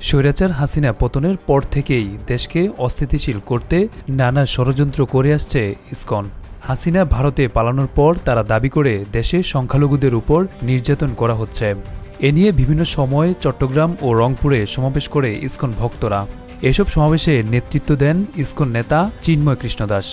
স্বৈরাচার হাসিনা পতনের পর থেকেই দেশকে অস্থিতিশীল করতে নানা ষড়যন্ত্র করে আসছে ইসকন। হাসিনা ভারতে পালানোর পর তারা দাবি করে দেশে সংখ্যালঘুদের উপর নির্যাতন করা হচ্ছে। এ নিয়ে বিভিন্ন সময়ে চট্টগ্রাম ও রংপুরে সমাবেশ করে ইসকন ভক্তরা। এসব সমাবেশে নেতৃত্ব দেন ইসকন নেতা চিন্ময় কৃষ্ণদাস।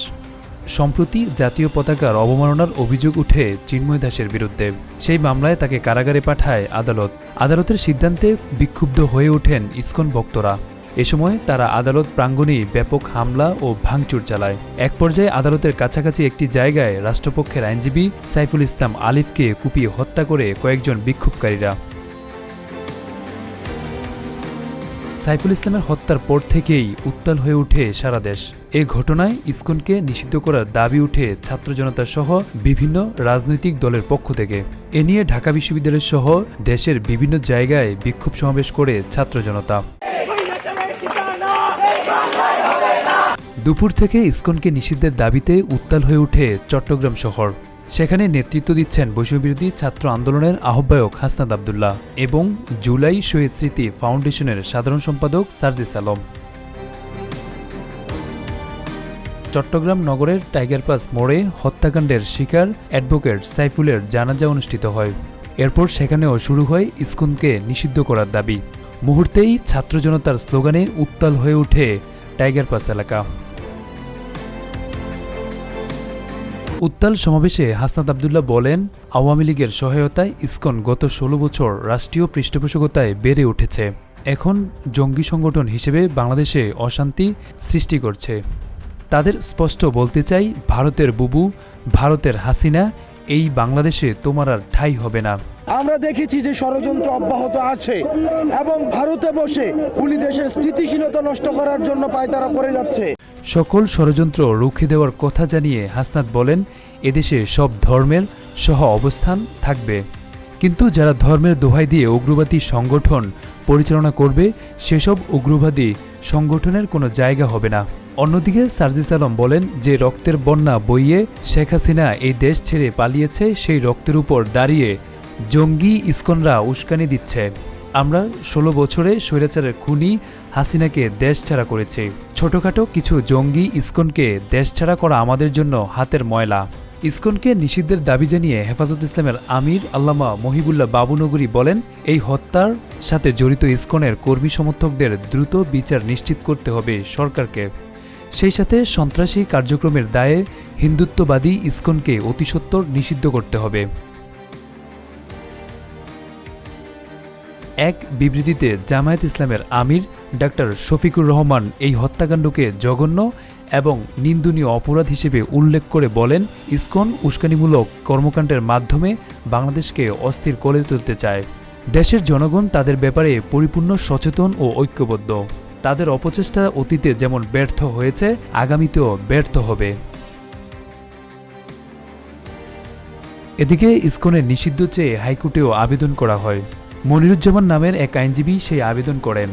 সম্প্রতি জাতীয় পতাকার অবমাননার অভিযোগ উঠে চিন্ময় দাসের বিরুদ্ধে। সেই মামলায় তাকে কারাগারে পাঠায় আদালত। আদালতের সিদ্ধান্তে বিক্ষুব্ধ হয়ে ওঠেন ইসকন ভক্তরা। এ সময় তারা আদালত প্রাঙ্গণেই ব্যাপক হামলা ও ভাঙচুর চালায়। এক পর্যায়ে আদালতের কাছাকাছি একটি জায়গায় রাষ্ট্রপক্ষের আইনজীবী সাইফুল ইসলাম আলিফকে কুপিয়ে হত্যা করে কয়েকজন বিক্ষোভকারীরা। সাইফুল ইসলামের হত্যার পর থেকেই উত্তাল হয়ে উঠে সারা দেশ। এ ঘটনায় ইসকনকে নিষিদ্ধ করার দাবি উঠে ছাত্র জনতা সহ বিভিন্ন রাজনৈতিক দলের পক্ষ থেকে। এ নিয়ে ঢাকা বিশ্ববিদ্যালয় সহ দেশের বিভিন্ন জায়গায় বিক্ষোভ সমাবেশ করে ছাত্র জনতা। দুপুর থেকে ইসকনকে নিষিদ্ধের দাবিতে উত্তাল হয়ে উঠে চট্টগ্রাম শহর। সেখানে নেতৃত্ব দিচ্ছেন বৈষম্যবিরোধী ছাত্র আন্দোলনের আহ্বায়ক হাসনাদ আবদুল্লাহ এবং জুলাই শহীদ স্মৃতি ফাউন্ডেশনের সাধারণ সম্পাদক সার্জিস আলম। চট্টগ্রাম নগরের টাইগার পাস মোড়ে হত্যাকাণ্ডের শিকার অ্যাডভোকেট সাইফুলের জানাজা অনুষ্ঠিত হয়। এরপর সেখানেও শুরু হয় ইসকনকে নিষিদ্ধ করার দাবি। মুহূর্তেই ছাত্র জনতার স্লোগানে উত্তাল হয়ে ওঠে টাইগার পাস এলাকা। উত্তাল সমাবেশে হাসনাত আবদুল্লাহ বলেন, আওয়ামী লীগের সহায়তায় ইসকন গত ষোলো বছর রাষ্ট্রীয় পৃষ্ঠপোষকতায় বেড়ে উঠেছে। এখন জঙ্গি সংগঠন হিসেবে বাংলাদেশে অশান্তি সৃষ্টি করছে। তাদের স্পষ্ট বলতে চাই, ভারতের বুবু, ভারতের হাসিনা, এই বাংলাদেশে তোমার আর ঠাঁই হবে না। আমরা দেখেছি যে ষড়যন্ত্র অব্যাহত আছে এবং ভারতে বসে উনি দেশের স্থিতিশীলতা নষ্ট করার জন্য পায়তারা করে যাচ্ছে। সকল ষড়যন্ত্র রুখে দেওয়ার কথা জানিয়ে হাসনাত বলেন, এদেশে সব ধর্মের সহ অবস্থান থাকবে। কিন্তু যারা ধর্মের দোহাই দিয়ে উগ্রবাদী সংগঠন পরিচালনা করবে, সেসব উগ্রবাদী সংগঠনের কোনো জায়গা হবে না। অন্যদিকে সার্জিস আলম বলেন যে রক্তের বন্যা বইয়ে শেখ হাসিনা এই দেশ ছেড়ে পালিয়েছে, সেই রক্তের উপর দাঁড়িয়ে জঙ্গি ইস্কনরা উস্কানি দিচ্ছে। আমরা ষোলো বছরে স্বৈরাচারের খুনি হাসিনাকে দেশ ছাড়া করেছি। ছোটখাটো কিছু জঙ্গি ইস্কনকে দেশ ছাড়া করা আমাদের জন্য হাতের ময়লা। ইসকনকে নিষিদ্ধের দাবি জানিয়ে হেফাজত ইসলামের আমির আল্লামা মহিবুল্লাহ বাবুনগরী বলেন, এই হত্যার সাথে জড়িত ইসকনের কর্মী সমর্থকদের দ্রুত বিচার নিশ্চিত করতে হবে সরকারকে। সেই সাথে সন্ত্রাসী কার্যক্রমের দায়ে হিন্দুত্ববাদী ইসকনকে অতিসত্বর নিষিদ্ধ করতে হবে। এক বিবৃতিতে জামায়াত ইসলামের আমির ডাক্তার শফিকুর রহমান এই হত্যাকাণ্ডকে জঘন্য এবং নিন্দনীয় অপরাধ হিসেবে উল্লেখ করে বলেন, ইসকন উস্কানিমূলক কর্মকাণ্ডের মাধ্যমে বাংলাদেশকে অস্থির করে তুলতে চায়। দেশের জনগণ তাদের ব্যাপারে পরিপূর্ণ সচেতন ও ঐক্যবদ্ধ। তাদের অপচেষ্টা অতীতে যেমন ব্যর্থ হয়েছে, আগামীতেও ব্যর্থ হবে। এদিকে ইসকনের নিষিদ্ধ চেয়ে হাইকোর্টেও আবেদন করা হয়। মনিরুজ্জামান নামের এক আইনজীবী সেই আবেদন করেন।